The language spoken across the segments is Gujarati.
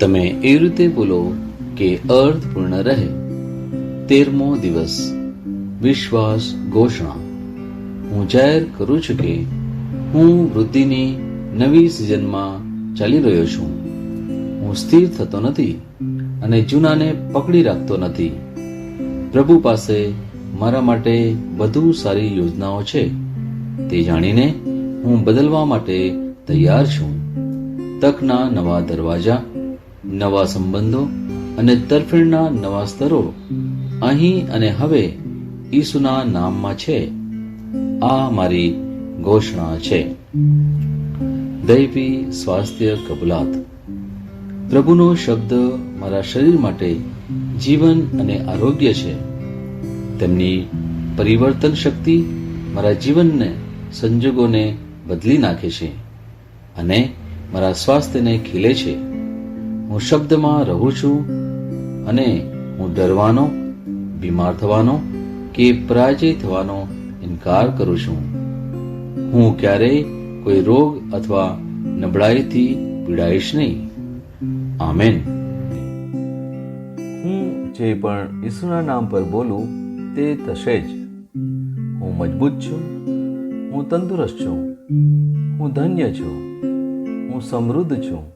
તમે એ રીતે બોલો કે અર્થપૂર્ણ રહે. તેરમો દિવસ. વિશ્વાસ ઘોષણા. હું જાહેર કરું છું કે હું વૃદ્ધિની નવી સિઝનમાં ચાલી રહ્યો છું. હું સ્થિર થતો નથી અને જૂનાને પકડી રાખતો નથી. પ્રભુ પાસે મારા માટે વધુ સારી યોજનાઓ છે. તે જાણીને હું બદલવા માટે તૈયાર છું. તકના નવા દરવાજા. નવા સંબંધો અને તરફેણના નવા સ્તરો અહીં અને હવે ઈસુના નામમાં છે. આ મારી ઘોષણા છે. દૈવી સ્વાસ્થ્ય કબૂલાત. પ્રભુનો શબ્દ મારા શરીર માટે જીવન અને આરોગ્ય છે. તેમની પરિવર્તન શક્તિ મારા જીવનને સંજોગોને બદલી નાખે છે અને મારા સ્વાસ્થ્યને ખીલે છે. હું શબ્દમાં રહું છું અને હું ડરવાનો, બીમાર થવાનો કે પરાજય થવાનો ઇનકાર કરું છું. હું ક્યારેય કોઈ રોગ અથવા નબળાઈથી પીડાઈશ નહીં. આમેન. હું જે પણ ઈસુના નામ પર બોલું તે થશે જ. હું મજબૂત છું. હું તંદુરસ્ત છું. હું ધન્ય છું. હું સમૃદ્ધ છું.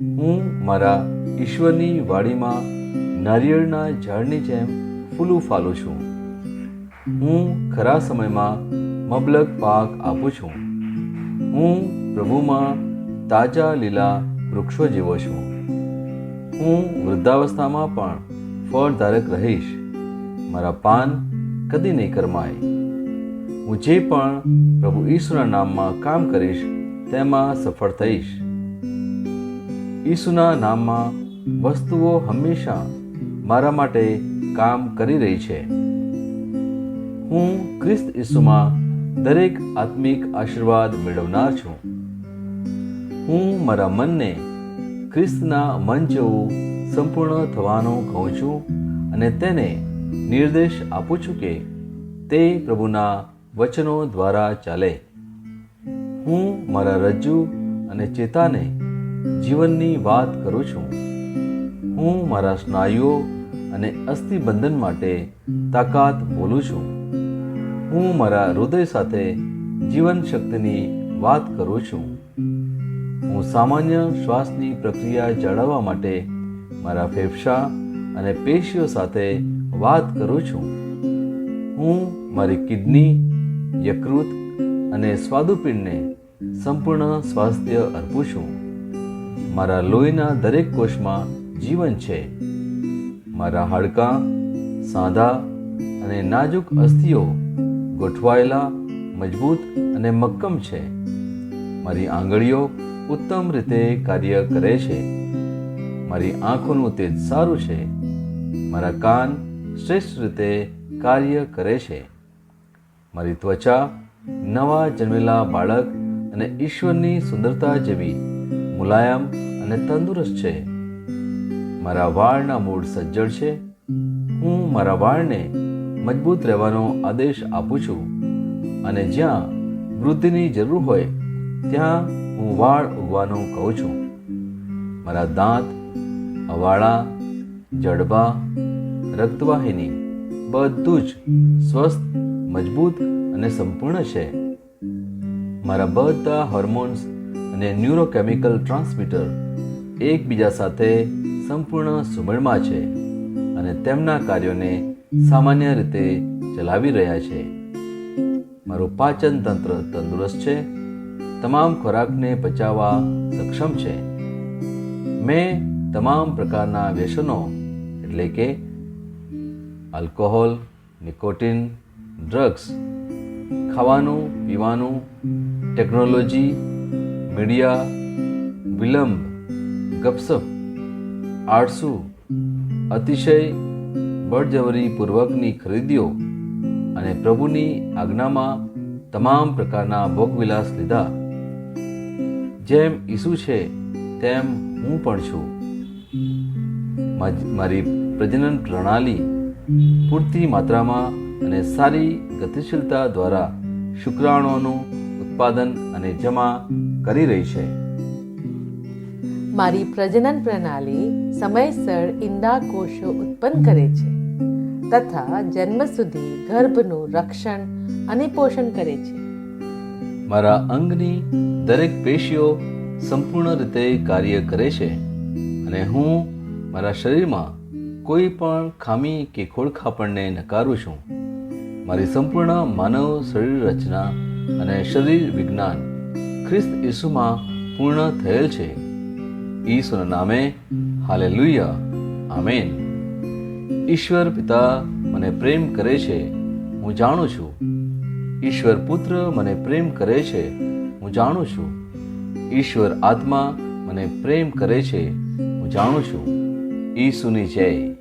હું મારા ઈશ્વરની વાડીમાં નારિયેળના ઝાડની જેમ ફૂલું ફાલું છું. હું ખરા સમયમાં મબલક પાક આપું છું. હું પ્રભુમાં તાજા લીલા વૃક્ષો જેવો છું. હું વૃદ્ધાવસ્થામાં પણ ફળધારક રહીશ. મારા પાન કદી નહીં કરમાય. હું જે પણ પ્રભુ ઈશ્વરના નામમાં કામ કરીશ, તેમાં સફળ થઈશ. ઈસુના નામમાં વસ્તુઓ હંમેશા મારા માટે કામ કરી રહી છે. હું ખ્રિસ્ત ઈસુમાં દરેક આત્મિક આશીર્વાદ મેળવનાર છું. હું મારા મનને ખ્રિસ્તના મન જેવું સંપૂર્ણ થવાનું કહું છું અને તેને નિર્દેશ આપું છું કે તે પ્રભુના વચનો દ્વારા ચાલે. હું મારા રજ્જુ અને ચેતાને જીવનની વાત કરું છું. હું મારા સ્નાયુઓ અને અસ્થિબંધન માટે તાકાત બોલું છું. હું મારા હૃદય સાથે જીવન શક્તિની વાત કરું છું. હું સામાન્ય શ્વાસની પ્રક્રિયા જાળવવા માટે મારા ફેફસા અને પેશીઓ સાથે વાત કરું છું. હું મારી કિડની, યકૃત અને સ્વાદુપિંડને સંપૂર્ણ સ્વાસ્થ્ય અર્પું છું. મારા લોહીના દરેક કોષમાં જીવન છે. મારા હાડકાં, સાંધા અને નાજુક અસ્થિઓ ગોઠવાયેલા, મજબૂત અને મક્કમ છે. મારી આંગળીઓ ઉત્તમ રીતે કાર્ય કરે છે. મારી આંખોનું તેજ સારું છે. મારા કાન શ્રેષ્ઠ રીતે કાર્ય કરે છે. મારી ત્વચા નવા જન્મેલા બાળક અને ઈશ્વરની સુંદરતા જેવી મુલાયમ અને તંદુરસ્ત છે. મારા વાળના મૂળ સજ્જડ છે. હું મારા વાળને મજબૂત રહેવાનો આદેશ આપું છું. અને જ્યાં વૃદ્ધિની જરૂર હોય, ત્યાં હું વાળ ઉગવાનું કહું છું. મારા દાંત, અવાળા, જડબા, રક્તવાહિની બધું જ સ્વસ્થ, મજબૂત અને સંપૂર્ણ છે. મારા બધા હોર્મોન્સ અને ન્યુરોકેમિકલ ટ્રાન્સમીટર એકબીજા સાથે સંપૂર્ણ સુમેળમાં છે અને તેમના કાર્યોને સામાન્ય રીતે ચલાવી રહ્યા છે. મારું પાચન તંત્ર તંદુરસ્ત છે. તમામ ખોરાકને પચાવવા સક્ષમ છે. મેં તમામ પ્રકારના વ્યસનો, એટલે કે આલ્કોહોલ, નિકોટિન, ડ્રગ્સ, ખાવાનું, પીવાનું, ટેકનોલોજી મીડિયા, વિલંબ, ગપસપ, આળસુ, અતિશય, બળજબરીપૂર્વકની ખરીદીઓ અને પ્રભુની આજ્ઞામાં તમામ પ્રકારના ભોગવિલાસ લીધા. જેમ ઈસુ છે, તેમ હું પણ છું. મારી પ્રજનન પ્રણાલી પૂરતી માત્રામાં અને સારી ગતિશીલતા દ્વારા શુક્રાણુઓનું ઉત્પાદન અને જમા કરી રહી છે. મારી પ્રજનન પ્રણાલી સમયસર ઈંડા કોષો ઉત્પન્ન કરે છે તથા જન્મ સુધી ગર્ભનું રક્ષણ અને પોષણ કરે છે. મારા અંગની દરેક પેશીઓ સંપૂર્ણ રીતે કાર્ય કરે છે અને હું મારા શરીરમાં કોઈ પણ ખામી કે ખોળખાપણને નકારું છું. મારી સંપૂર્ણ માનવ શરીર રચના અને શરીર વિજ્ઞાન ખ્રિસ્ત ઈસુમાં પૂર્ણ થયેલ છે. ઈસુના નામે હાલે હાલેલુયા. આમેન. ઈશ્વર પિતા મને પ્રેમ કરે છે, હું જાણું છું. ઈશ્વર પુત્ર મને પ્રેમ કરે છે, હું જાણું છું. ઈશ્વર આત્મા મને પ્રેમ કરે છે, હું જાણું છું. ઈસુની જય.